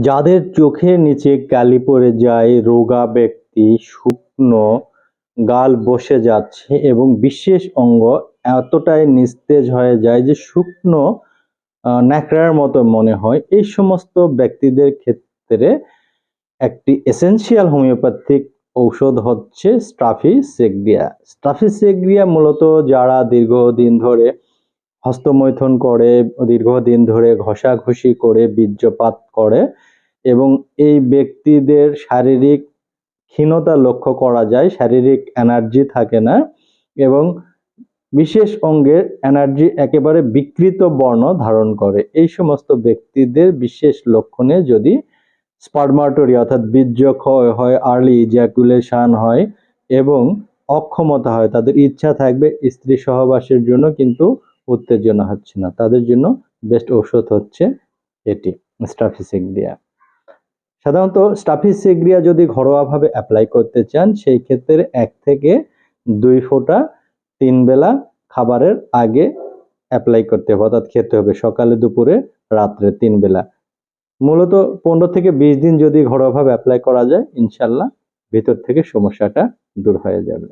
যাদের চোখের নিচে কালি পড়ে যায়, রোগা ব্যক্তি, শুকনো গাল বসে যাচ্ছে এবং বিশেষ অঙ্গ এতটাই নিস্তেজ হয়ে যায় যে শুকনো ন্যাকড়ার মতো মনে হয়। এই সমস্ত ব্যক্তিদের ক্ষেত্রে একটি এসেনশিয়াল হোমিওপ্যাথিক ঔষধ হচ্ছে স্ট্রাফি সেগ্রিয়া স্ট্রাফি সেগ্রিয়া মূলত যারা দীর্ঘদিন ধরে হস্তমৈথুন করে, দীর্ঘদিন ধরে ঘষাঘষি করে, বীর্যপাত করে এবং এই ব্যক্তিদের শারীরিক ক্ষীণতা লক্ষ্য করা যায়, শারীরিক এনার্জি থাকে না এবং বিশেষ অঙ্গের এনার্জি একেবারে বিকৃত বর্ণ ধারণ করে। এই সমস্ত ব্যক্তিদের বিশেষ লক্ষণে যদি স্পার্মাটরি অর্থাৎ বীর্যক্ষয় হয়, আর্লি ইজাকুলেশন হয় এবং অক্ষমতা হয়, তাদের ইচ্ছা থাকবে স্ত্রী সহবাসের জন্য, কিন্তু উত্তেজনা হচ্ছে না। তাদের জন্য বেস্ট ঔষধ হচ্ছে এটি স্টাফিসেগ্রিয়া সাধারণত স্টাফিসেগ্রিয়া যদি ঘরোয়াভাবে অ্যাপ্লাই করতে চান, সেই ক্ষেত্রে এক থেকে দুই ফোঁটা তিন বেলা খাবারের আগে অ্যাপ্লাই করতে হবে, অর্থাৎ খেতে হবে। সকালে, দুপুরে, রাত্রে তিন বেলা। মূলত পনেরো থেকে বিশ দিন যদি ঘরোয়াভাবে অ্যাপ্লাই করা যায়, ইনশাল্লাহ ভিতর থেকে সমস্যাটা দূর হয়ে যাবে।